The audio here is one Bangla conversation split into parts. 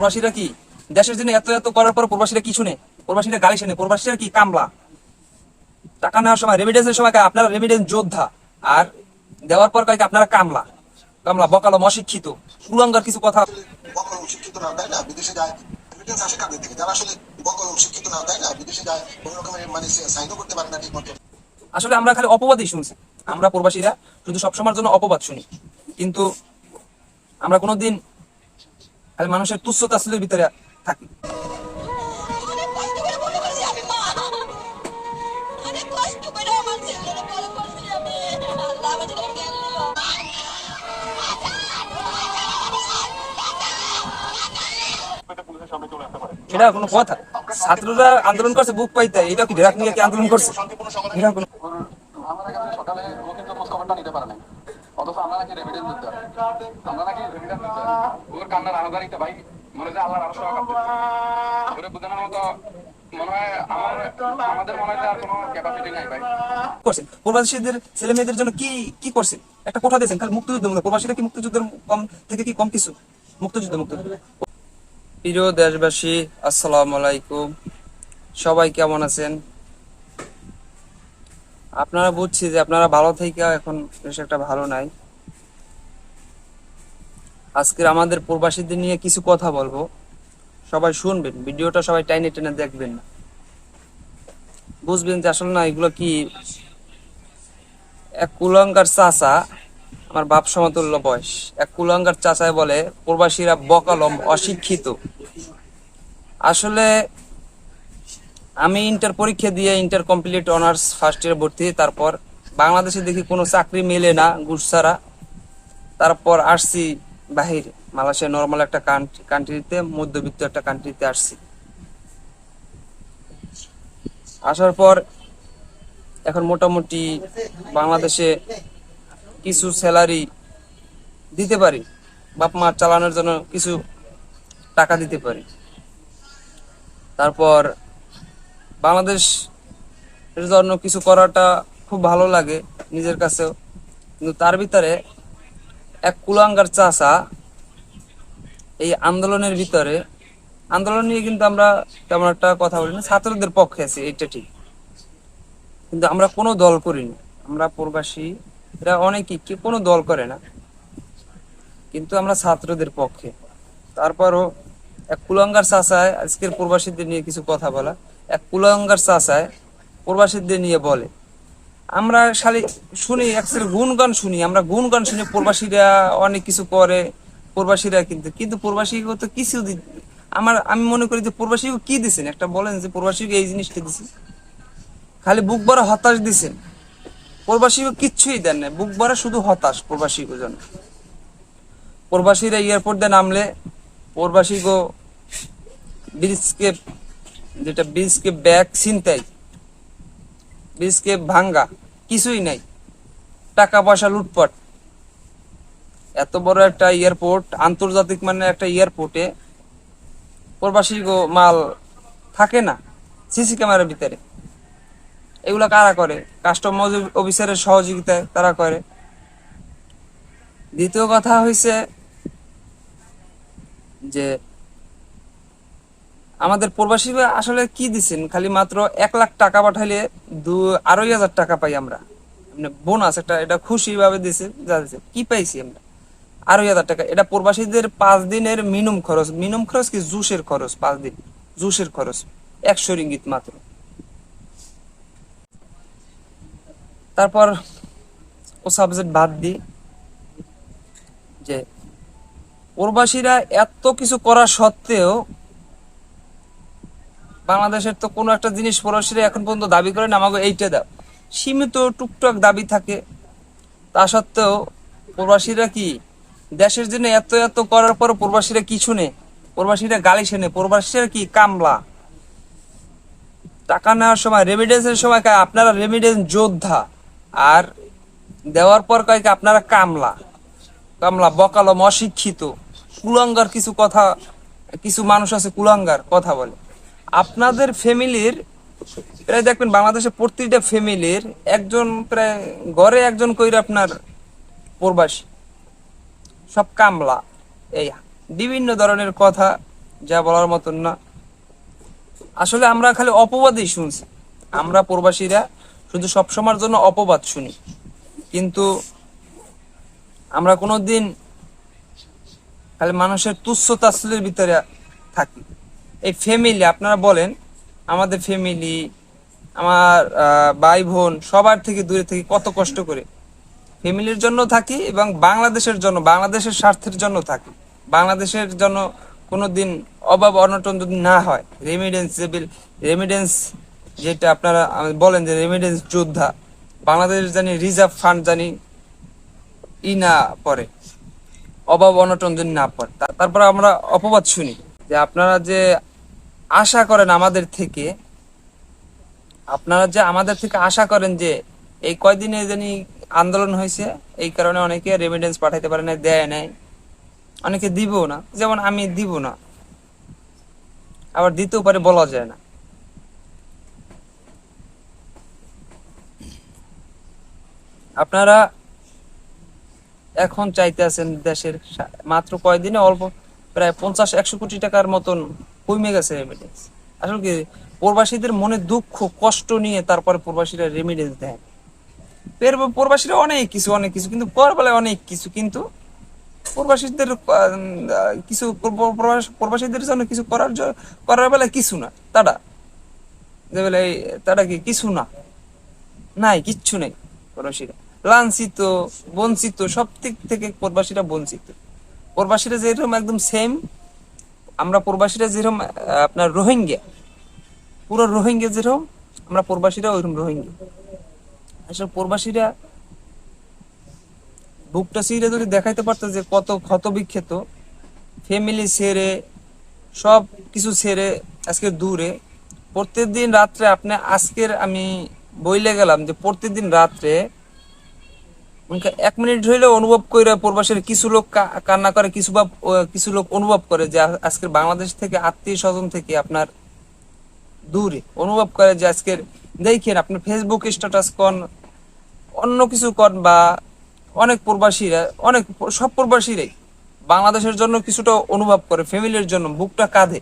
প্রবাসীরা কি দেশের জন্য এত এত করার পর প্রবাসীরা কিছু নেই প্রবাসীরা গালি শোনে। প্রবাসীরা কি কামলা? টাকা নেওয়ার সময় রেমিডেন্সের সময় আপনারা রেমিডেন্স যোদ্ধা। আর দেওয়ার পর কয় কি আপনারা কামলা। কামলা বকালম অশিক্ষিত। সুরঙ্গার কিছু কথা বকল শিক্ষিত না তাই না? বিদেশে যায় আসে থেকে যারা আসলে শিক্ষিত না তাই না? বিদেশে যায় কোন রকমের মানে সাইনও করতে পারে না আসলে আমরা খালি অপবাদই শুনছি। আমরা প্রবাসীরা শুধু সবসময়ের জন্য অপবাদ শুনি। কিন্তু আমরা কোনোদিন খালি মানুষের তুচ্ছ তাচ্ছিলের ভিতরে থাকি। এটা কোনো কথা। ছাত্ররা আন্দোলন করছে, বুক পাইতে। এটা কি ঢেরাক নিয়ে কি আন্দোলন করছে এটা কোনো আমার কাছে সকালে ও কিন্তু খোঁজ খবরটা নিতে পারে নাই অথচ প্রবাসীদের ছেলে মেয়েদের জন্য কি কি করছেন? একটা কোঠা দিয়েছেন প্রবাসীরা কি মুক্তিযুদ্ধের কম থেকে কি কম কিছু? মুক্তিযুদ্ধ প্রিয় দেশবাসী, আসসালামু আলাইকুম। সবাই কেমন আছেন? আপনারা বুঝছি যে আপনারা ভালো থেকে এখন বেশ একটা ভালো নাই। আজকের আমাদের প্রবাসীদের নিয়ে কিছু কথা বলব। সবাই শুনবেন, ভিডিওটা সবাই টাইনে টেনে দেখবেন না। বুঝবেন যে আসলে না এগুলো কি এক কুলঙ্গার চাচা, আমার বাপ সমতুল্য বয়স। এক কুলঙ্গার চাচায় বলে, প্রবাসীরা বকালম, অশিক্ষিত। আসলে আমি ইন্টার পরীক্ষা দিয়ে inter complete honours first year ভর্তি, তারপর বাংলাদেশে দেখি কোনো চাকরি মেলে না, ঘুষ ছাড়া। তারপর আসছি বাহিরে মালয়েশিয়া নর্মাল একটা কান্ট্রিতে মধ্যবিত্ত একটা কান্ট্রিতে আসছি। আসার পর এখন মোটামুটি বাংলাদেশে কিছু স্যালারি দিতে পারি, বাপ মা চালানোর জন্য কিছু টাকা দিতে পারি। তারপর বাংলাদেশ জন্য কিছু করাটা খুব ভালো লাগে নিজের কাছেও। কিন্তু তার ভিতরে এক কুলাঙ্গার চাষা এই আন্দোলনের ভিতরে, আন্দোলন নিয়ে কিন্তু আমরা তেমন একটা কথা বলি না ছাত্রদের পক্ষে আছি এটা ঠিক। কিন্তু আমরা কোনো দল করিনি। আমরা প্রবাসী, এরা অনেকেই কি কোনো দল করে না। কিন্তু আমরা ছাত্রদের পক্ষে। তারপরও এক কুলাঙ্গার চাষায়, আজকের প্রবাসীদের নিয়ে কিছু কথা বলা। এক কুলাঙ্গার চাষায় প্রবাসীদের নিয়ে বলে আমরা খালি শুনি অ্যাকচুয়ালি গুণগান শুনি, আমরা গুণগান শুনি, প্রবাসীরা অনেক কিছু করে, প্রবাসীরা কিন্তু কিন্তু প্রবাসী তো কিছু আমার, আমি মনে করি যে প্রবাসী কি দিছেন? একটা বলেন যে প্রবাসীকে এই জিনিসটা দিছেন। খালি বুক ভরা হতাশ দিছেন। প্রবাসী কিচ্ছুই দেন না বুক ভরা শুধু হতাশ প্রবাসী জন্য প্রবাসীরা এয়ারপোর্ট দিয়ে নামলে প্রবাসী গো ব্রিজকে যেটা ব্রিজকে ব্যাগ, ছিনতাই। ব্রিজকে ভাঙ্গা, কিছুই নাই। টাকা পয়সা লুটপাট। এত বড় একটা এয়ারপোর্ট, আন্তর্জাতিক মানে একটা এয়ারপোর্টে প্রবাসী মাল থাকে না, সিসি ক্যামেরার ভিতরে। এগুলা কারা করে? কাস্টমার অফিসারের সহযোগিতায় তারা করে। দ্বিতীয় কথা হয়েছে যে আমাদের প্রবাসী আসলে কি দিচ্ছেন খালি মাত্র এক লাখ টাকা পাঠাইলে দু, আড়াই হাজার টাকা পাই আমরা। মানে বোনাস একটা, এটা খুশি ভাবে দিছে, যা দিছে। কি পাইছি আমরা? আড়াই হাজার টাকা। এটা প্রবাসীদের পাঁচ দিনের মিনিমাম খরচ। মিনিমাম খরচ কি? জুসের খরচ, পাঁচ দিন। জুসের খরচ। একশো রিঙ্গিত মাত্র। তারপর ও সাবজেক্ট বাদ দিই যে প্রবাসীরা এত কিছু করা সত্ত্বেও বাংলাদেশের তো কোনো একটা জিনিস প্রবাসীরা এখন পর্যন্ত দাবি করেন, আমাকে এইটা দাও। সীমিত টুকটাক দাবি থাকে। তা সত্ত্বেও প্রবাসীরা কি দেশের জন্য এত এত করার পর প্রবাসীরা কিছু নেই? প্রবাসীরা গালি শোনে প্রবাসীরা কি কামলা? টাকা নেওয়ার সময় রেমিডেন্সের সময় আপনারা রেমিডেন্স যোদ্ধা। আর দেওয়ার পর কয় কি আপনারা কামলা। কামলা, বকালম, অশিক্ষিত। কুলাঙ্গার কিছু কথা কিছু মানুষ আছে, কুলাঙ্গার কথা বলে। আপনাদের ফ্যামিলির, প্রায় দেখবেন বাংলাদেশের প্রতিটা ফ্যামিলির একজন প্রায় ঘরে একজন কইরা আপনার প্রবাসী। সব কামলা এই বিভিন্ন ধরনের কথা যা বলার মতন না। আসলে আমরা খালি অপবাদই শুনছি। আমরা প্রবাসীরা শুধু সবসময়ের জন্য অপবাদ শুনি। কিন্তু আমরা কোনোদিন খালি মানুষের তুচ্ছ তাচ্ছিল্যের ভিতরে থাকি। এই ফ্যামিলি আপনারা বলেন, আমাদের ফ্যামিলি আমার ভাই বোন, সবার থেকে দূরে থেকে কত কষ্ট করে। ফ্যামিলির জন্য থাকি এবং বাংলাদেশের জন্য, বাংলাদেশের স্বার্থের জন্য থাকি। বাংলাদেশের জন্য কোনো দিন অভাব, অনটন যদি না হয় রেমিডেন্স রেমিডেন্স যেটা আপনারা বলেন যে রেমিডেন্স যোদ্ধা, বাংলাদেশ জানি রিজার্ভ ফান্ড জানি ই না পড়ে। অভাব, অনটন যদি না পড়ে তারপর আমরা অপবাদ শুনি যে আপনারা যে আশা করেন আমাদের থেকে, আপনারা যে আমাদের থেকে আশা করেন যে এই কয়দিনে জানি আন্দোলন হয়েছে, এই কারণে অনেকে রেমিডেন্স পাঠাইতে পারে না দেয় নাই। অনেকে দিব না, যেমন আমি দিব না। আবার দিতেও পারে, বলা যায় না। আপনারা এখন চাইতে আছেন দেশের মাত্র কয়দিনে? অল্প প্রায় পঞ্চাশ, একশো কোটি টাকার মতন কমে গেছে রেমিডেন্স আসলে কি, প্রবাসীদের মনে দুঃখ, কষ্ট নিয়ে তারপরে প্রবাসীরা রেমিডেন্স দেয়। পের- প্রবাসীরা অনেক কিছু অনেক কিছু, কিন্তু কর বলে অনেক কিছু, কিন্তু প্রবাসীদের কিছু প্রবাসীদের জন্য কিছু করার করার বেলা কিছু না, তারা। যে বলে তারা কি কিছু না? নাই, কিচ্ছু নেই প্রবাসীরা। লাঞ্ছিত, বঞ্চিত সব দিক থেকে প্রবাসীরা বঞ্চিত। প্রবাসীরা যেরকম একদম সেম আমরা প্রবাসীরা যেরকম আপনার রোহিঙ্গা, পুরো রোহিঙ্গা যেরকম, আমরা প্রবাসীরা ওইরকম রোহিঙ্গা। আসলে প্রবাসীরা বুকটা সিরে যদি দেখাইতে পারতো যে কত ক্ষত বিক্ষত ফ্যামিলি ছেড়ে, সব কিছু ছেড়ে আজকে দূরে। প্রত্যেকদিন রাত্রে আপনি, আজকের আমি বইলে গেলাম যে প্রত্যেকদিন রাত্রে এক মিনিট হইলেও অনুভব করে প্রবাসের কিছু লোক কান্না করে, কিছু বা কিছু লোক অনুভব করে যে আজকের বাংলাদেশ থেকে আত্মীয় স্বজন থেকে আপনার দূরে। অনুভব করে যে আজকের দেখেন আপনি ফেসবুক স্ট্যাটাস কন, অন্য কিছু কন বা অনেক প্রবাসীরা অনেক সব প্রবাসীরাই বাংলাদেশের জন্য কিছুটা অনুভব করে ফ্যামিলির জন্য, বুকটা কাঁধে।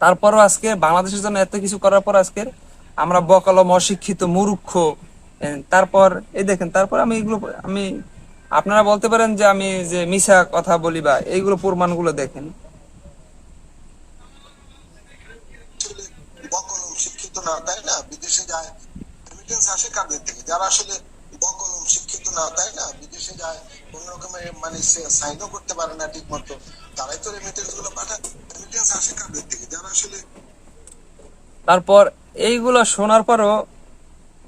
তারপরও আজকে বাংলাদেশের জন্য এত কিছু করার পর আজকের আমরা বকলম, অশিক্ষিত, মূর্খ তারপর এই দেখেন তারপর আমি এগুলো আমি আপনারা বলতে পারেন যে আমি যে মিশা কথা বলি বা এইগুলো প্রমাণগুলো দেখেন। শিক্ষিত না তাই না? বিদেশে যায় রেমিটেন্স আসে কাদের থেকে? যারা আসলে বকলম শিক্ষিত না তাই না? বিদেশে যায় কোন রকমের মানে সাইনও করতে পারে না ঠিক মতো তারাই তো রেমিটেন্সগুলো পাঠায়। রেমিটেন্স আসে কাদের থেকে? যারা আসলে তারপর এইগুলো শোনার পরও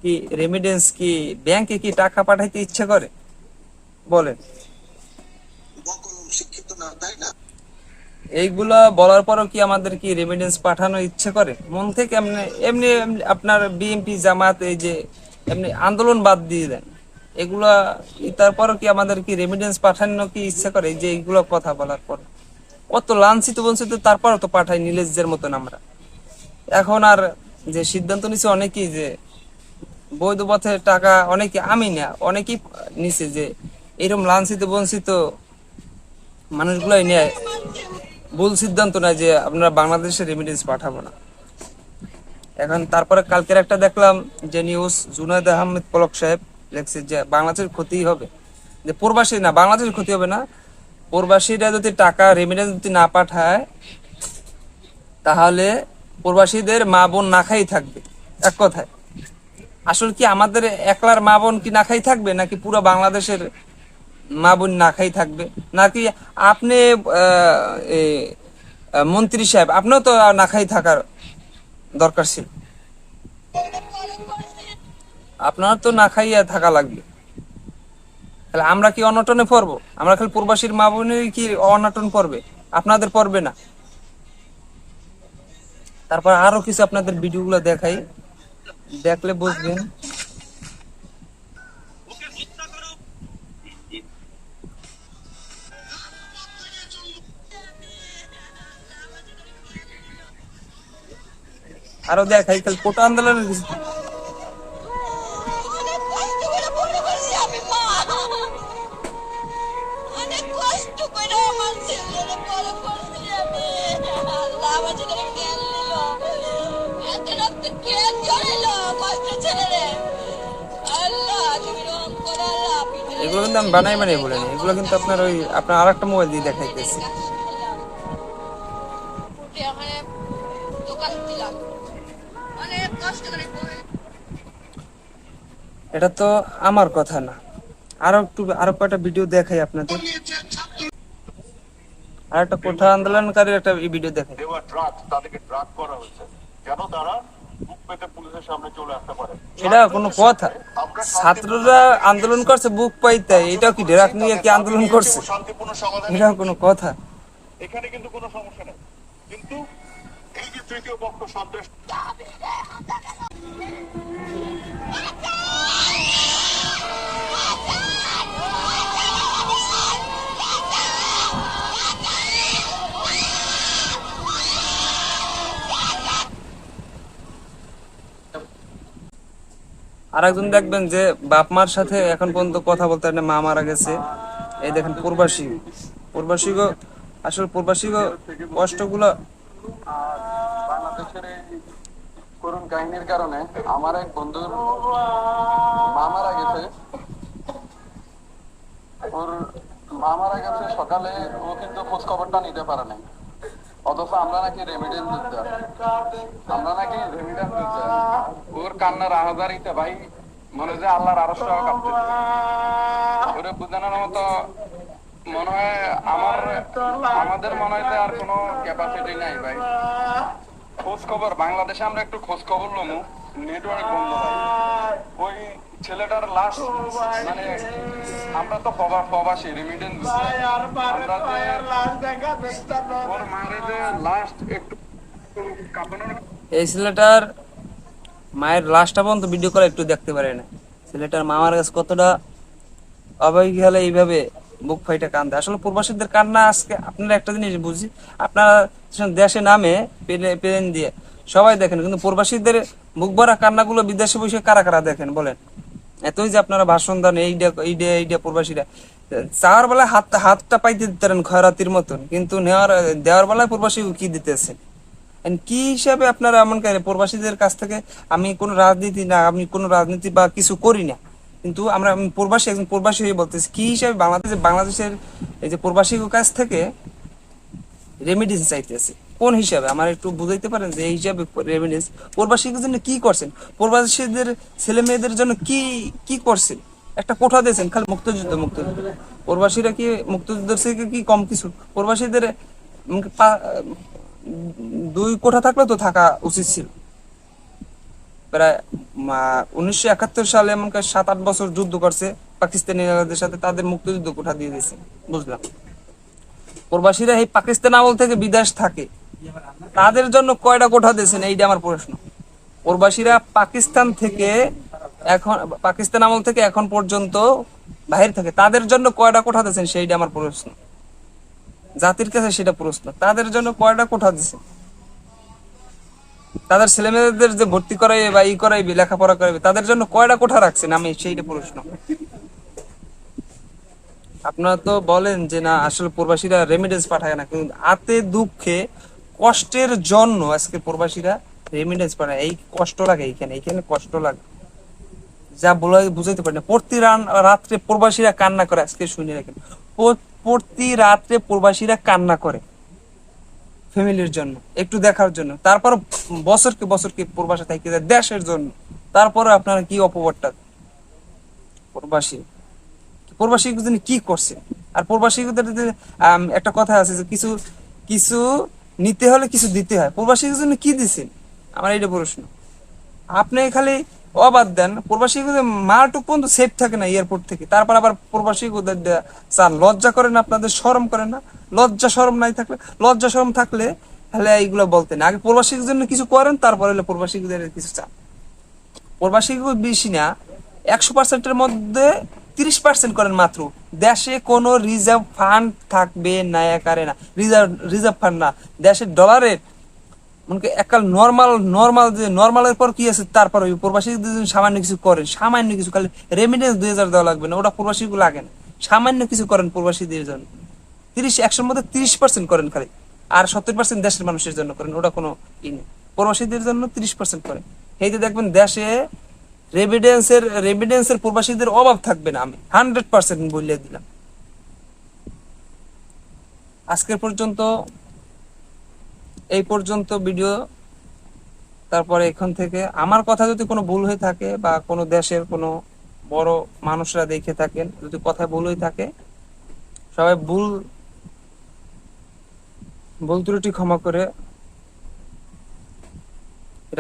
কি রেমিডেন্স কি ব্যাংকে কি টাকা পাঠাইতে ইচ্ছে করে? বলেন। এইগুলা বলার পরও কি আমাদের কি রেমিডেন্স পাঠানো ইচ্ছে করে? মন থেকে এমনি এমনি আপনার বিএনপি জামাত, এই যে এমনি আন্দোলন বাদ দিয়ে দেন। এগুলা তারপরও কি আমাদের কি রেমিডেন্স পাঠানো কি ইচ্ছে করে? যে এইগুলো কথা বলার পর। অত লাঞ্ছিত বঞ্চিত তারপরও তো পাঠাই নীলেজদের মতন আমরা। এখন আর যে সিদ্ধান্ত নিছে অনেকেই যে বৈধ পথে টাকা অনেকে, আমি না, অনেকেই নিছে যে এরকম লাঞ্ছিত, বঞ্চিত মানুষগুলাই নেয় ভুল সিদ্ধান্ত নেয় যে আপনারা বাংলাদেশে রেমিডেন্স পাঠাবো না। এখন তারপরে কালকের একটা দেখলাম যে নিউজ জুনায়দ আহমেদ পলক সাহেব লেখছে যে বাংলাদেশের ক্ষতি হবে। যে প্রবাসী না, বাংলাদেশের ক্ষতি হবে না। প্রবাসীরা যদি টাকা রেমিডেন্স যদি না পাঠায়, তাহলে প্রবাসীদের মা বোন না খাই থাকবে। এক কথায়। আসলে কি আমাদের একলার মা বোন কি না খাই থাকবে? নাকি পুরো বাংলাদেশের মা বোন না খাই থাকবে? নাকি আপনি মন্ত্রী সাহেব, আপনিও তো না খাই থাকার দরকার ছিল। আপনার তো না খাইয়া থাকা লাগবে। তাহলে আমরা কি অনটনে পড়ব? আমরা খালি প্রবাসীর মা বোনের কি অনটন পড়বে? আপনাদের পড়বে না। তারপর আরও কিছু আপনাদের ভিডিও ভিডিওগুলো দেখাই। দেখলে বুঝবেন আরও দেখাই কাল কোটা আন্দোলনের এগুলো কিন্তু আমি বানাই বানাই বলিনি এগুলো কিন্তু আপনার ওই, আপনার আর একটা মোবাইল দিয়ে দেখাইতেছি। এটা তো আমার কথা না। আরও একটু, আরও কয়টা ভিডিও দেখাই আপনাদের। আর একটা কোঠা আন্দোলনকারীর একটা ভিডিও দেখাই। তাদেরকে ড্রাগ করা হয়েছে। যেন তারা পেতে পুলিশের সামনে চলে আসতে পারে। এটা কোনো কথা। ছাত্ররা আন্দোলন করছে বুক পাইতে এটাও কি ডেরাক নিয়ে কি আন্দোলন করছে? শান্তিপূর্ণ সমাধান কোনো কথা। এখানে কিন্তু কোনো সমস্যা নেই। কিন্তু এই যে তৃতীয় পক্ষ সন্ত্রাস আর একজন দেখবেন যে সাথে এখন পর্যন্ত কথা বলতে মা মারা গেছে। এই দেখেন প্রবাসী। প্রবাসী আসলে প্রবাসী কাহিনীর কারণে আমার এক বন্ধুর মা মারা গেছে। ওর মা মারা গেছে সকালে, ও কিন্তু খোঁজ খবরটা নিতে পারে নাই। অথচ আমরা নাকি রেমিডেন্স যোদ্ধা আমরা নাকি রেমিডেন্স যোদ্ধা ওর কান্নার আহাজারিতে ভাই, মনে হয় যে আল্লাহর আরও সহ কাঁপতেছে ওরে বুঝানোর মতো মনে হয় আমার আমাদের মনে হয় আর কোনো ক্যাপাসিটি নাই ভাই। খোঁজ খবর বাংলাদেশে আমরা একটু খোঁজ খবর লমু। নেটওয়ার্ক বন্ধ ভাই ওই ছেলেটার লাশ মানে আমরা তো প্রবা- প্রবাসী রেমিডেন্স আমরা ওর মারে যে লাস্ট একটু কাঁপানোর এই ছেলেটার মায়ের লাশটা পর্যন্ত ভিডিও করে একটু দেখতে পারে না। ছেলেটার মামার কাছে কতটা অবহেলা এইভাবে বুক ফাইটা কান্দে। আসলে প্রবাসীদের কান্না আজকে আপনারা একটা জিনিস বুঝি আপনারা দেশে নামে প্লেন দিয়ে। সবাই দেখেন, কিন্তু প্রবাসীদের বুক ভরা কান্নাগুলো বিদেশে বসে কারা কারা দেখেন, বলেন। এতই যে আপনারা ভাষণ দেন এইটা প্রবাসীরা, চাওয়ার বেলায় হাত হাতটা পাইতে দিতেন খয়রাতির মতন, কিন্তু নেওয়ার দেওয়ার বেলায় প্রবাসী কি And কি হিসাবে আপনারা এমন করে প্রবাসীদের কাছ থেকে আমি কোনো রাজনীতি না, আমি কোনো রাজনীতি বা কিছু করি না, কিন্তু আমরা, আমি প্রবাসী, একজন প্রবাসী হয়ে বলতেছি, কি হিসাবে বাংলাদেশ বাংলাদেশের এই যে প্রবাসীর কাছ থেকে রেমিডেন্স চাইতেছে। কোন হিসাবে? আমার একটু বুঝাইতে পারেন যে এই হিসাবে রেমিডেন্স প্রবাসীদের জন্য কি করছেন? প্রবাসীদের ছেলে মেয়েদের জন্য কি কি করছেন? একটা কোঠা দিয়েছেন খালি মুক্তযুদ্ধ মুক্তযুদ্ধ। প্রবাসীরা কি মুক্তযুদ্ধের থেকে কি কম কিছু? প্রবাসীদের দুই কোঠা থাকলে তো থাকা উচিত ছিল। প্রায় উনিশশো একাত্তর সালে এমন করে সাত আট বছর যুদ্ধ করছে পাকিস্তানিদের সাথে, তাদের মুক্তিযুদ্ধ কোঠা দিয়ে দিয়েছে বুঝলাম। প্রবাসীরা এই পাকিস্তান আমল থেকে বিদেশ থাকে। তাদের জন্য কয়টা কোঠা দিয়েছেন? এইটা আমার প্রশ্ন। প্রবাসীরা পাকিস্তান থেকে এখন, পাকিস্তান আমল থেকে এখন পর্যন্ত বাহির থাকে। তাদের জন্য কয়টা কোঠা দিয়েছেন? সেইটা আমার প্রশ্ন। জাতির কাছে সেটা প্রশ্ন। তাদের জন্য কয়টা কোঠা দিছে তাদের ছেলে মেয়েদের যে ভর্তি করাইবে বা ই করাইবে, লেখাপড়া করাইবে, তাদের জন্য কয়টা কোঠা রাখছেন? আমি সেইটা প্রশ্ন। আপনারা তো বলেন যে না, আসলে প্রবাসীরা রেমিডেন্স পাঠায় না, কিন্তু আতে দুঃখে, কষ্টের জন্য আজকে প্রবাসীরা রেমিডেন্স পাঠায়। এই কষ্ট লাগে এইখানে এইখানে কষ্ট লাগে। যা বলে বুঝাইতে পারি না। প্রতি রাত্রে প্রবাসীরা কান্না করে, আজকে শুনে রাখেন। প্রতি রাত্রে প্রবাসীরা কান্না করে ফ্যামিলির জন্য, একটু দেখার জন্য। তারপর বছরকে বছরকে প্রবাসে থাকি যায়, দেশের জন্য। তারপরে আপনারা কি অপবাদটা? প্রবাসী। প্রবাসী জন্য কি করছে? আর প্রবাসীদের যে, একটা কথা আছে যে কিছু কিছু নিতে হলে কিছু দিতে হয়। প্রবাসীর জন্য কি দিছেন আমার এইটা প্রশ্ন। আপনি খালি অবাদ দেন প্রবাসী মালটুক পর্যন্ত সেফ থাকে না এয়ারপোর্ট থেকে। তারপর আবার প্রবাসী চান লজ্জা করেন আপনাদের শরম করেন না? লজ্জা শরম নাই থাকলে লজ্জা শরম থাকলে তাহলে এইগুলো বলতেন। আগে প্রবাসীর জন্য কিছু করেন তারপরে হলে প্রবাসীদের কিছু চান। প্রবাসী বেশি না একশো পার্সেন্টের মধ্যে তিরিশ পার্সেন্ট করেন মাত্র। দেশে রিজার্ভ ফান্ড থাকবে না একারে না। রিজার্ভ রিজার্ভ ফান্ড না। দেশের ডলারের মানে একাল নর্মাল নর্মাল যে নর্মালের পর কি আছে? তারপর ওই সামান্য কিছু করেন, সামান্য কিছু খালি রেমিডেন্স দুই হাজার দেওয়া লাগবে না। ওটা প্রবাসী লাগে না। সামান্য কিছু করেন প্রবাসীদের জন্য তিরিশ, একশোর মধ্যে তিরিশ পার্সেন্ট করেন খালি। আর সত্তর পার্সেন্ট দেশের মানুষের জন্য করেন। ওটা কোনো ই নেই। প্রবাসীদের জন্য তিরিশ পার্সেন্ট করেন। যে দেখবেন দেশে রেভিডেন্সের রেভিডেন্সের প্রবাসীদের অভাব থাকবে না আমি। হান্ড্রেড পার্সেন্ট বলে দিলাম। আজকের পর্যন্ত, এই পর্যন্ত ভিডিও তারপরে এখান থেকে আমার কথা যদি কোনো ভুল হয়ে থাকে বা কোনো দেশের কোনো বড় মানুষরা দেখে থাকেন, যদি কথা ভুল হয়ে থাকে, সবাই ভুল ভুল ত্রুটি ক্ষমা করে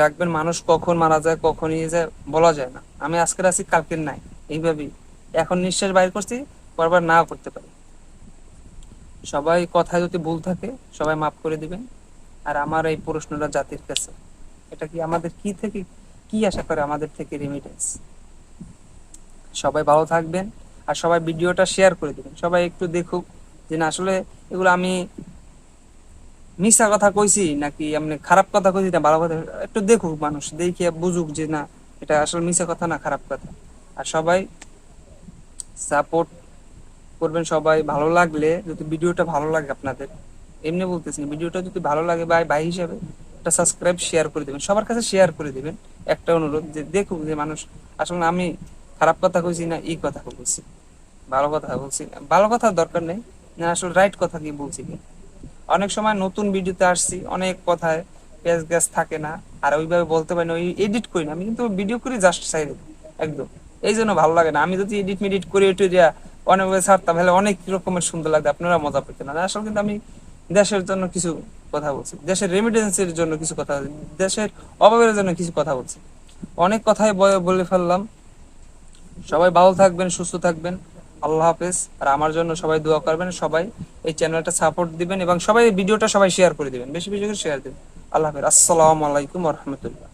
রাখবেন, মানুষ কখন মারা যায়, কখন ইয়ে যায়, বলা যায় না। আমি আজকের আছি, কালকের নাই, এইভাবেই। এখন নিঃশ্বাস বাইর করছি পরবার নাও করতে পারি। সবাই কথায় যদি ভুল থাকে, সবাই মাফ করে দিবেন। আর আমার এই প্রশ্নটা জাতির কাছে। এটা কি আমাদের কি থেকে, কি আশা করে আমাদের থেকে রেমিটেন্স সবাই ভালো থাকবেন, আর সবাই ভিডিওটা শেয়ার করে দিবেন। সবাই একটু দেখুক যে না, আসলে এগুলো আমি মিশা কথা কইছি নাকি এমনি খারাপ কথা কইছি না ভালো কথা? একটু দেখুক মানুষ, দেখে বুঝুক যে না, এটা আসলে মিশা কথা না খারাপ কথা। আর সবাই সাপোর্ট করবেন সবাই, ভালো লাগলে যদি ভিডিওটা ভালো লাগে আপনাদের। এমনি বলতেছি ভিডিওটা যদি ভালো লাগে ভাই ভাই হিসাবে একটা সাবস্ক্রাইব শেয়ার করে দিবেন, সবার কাছে শেয়ার করে দিবেন। একটা অনুরোধ যে দেখুক যে মানুষ, আসলে আমি খারাপ কথা কইছি না এই কথা বলছি, ভালো কথা বলছি ভালো কথা দরকার নেই, না আসলে রাইট কথা কি বলছি। অনেক সময় নতুন ভিডিওতে আসছি, অনেক কথায় পেজ গ্যাস থাকে না, আর ওইভাবে বলতে পারি না, ওই এডিট করি না, আমি কিন্তু ভিডিও করি জাস্ট সাইড একদম। এই জন্য ভালো লাগে না, আমি যদি এডিট মিডিট করে একটু দেয়া অনেকভাবে ছাড়তাম, তাহলে অনেক রকমের সুন্দর লাগতো, আপনারা মজা পেতেন না। আসলে কিন্তু আমি দেশের জন্য কিছু কথা বলছি, দেশের রেমিটেন্সের জন্য কিছু কথা বলছি, দেশের অভাবের জন্য কিছু কথা বলছি। অনেক কথাই বলে ফেললাম। সবাই ভালো থাকবেন, সুস্থ থাকবেন। আল্লাহ হাফেজ। আর আমার জন্য সবাই দোয়া করবেন, সবাই এই চ্যানেলটা সাপোর্ট দিবেন এবং সবাই ভিডিওটা সবাই শেয়ার করে দিবেন। বেশি বেশি করে শেয়ার দিবেন। আল্লাহ হাফেজ। আসসালামু আলাইকুম রহমতুল্লাহ।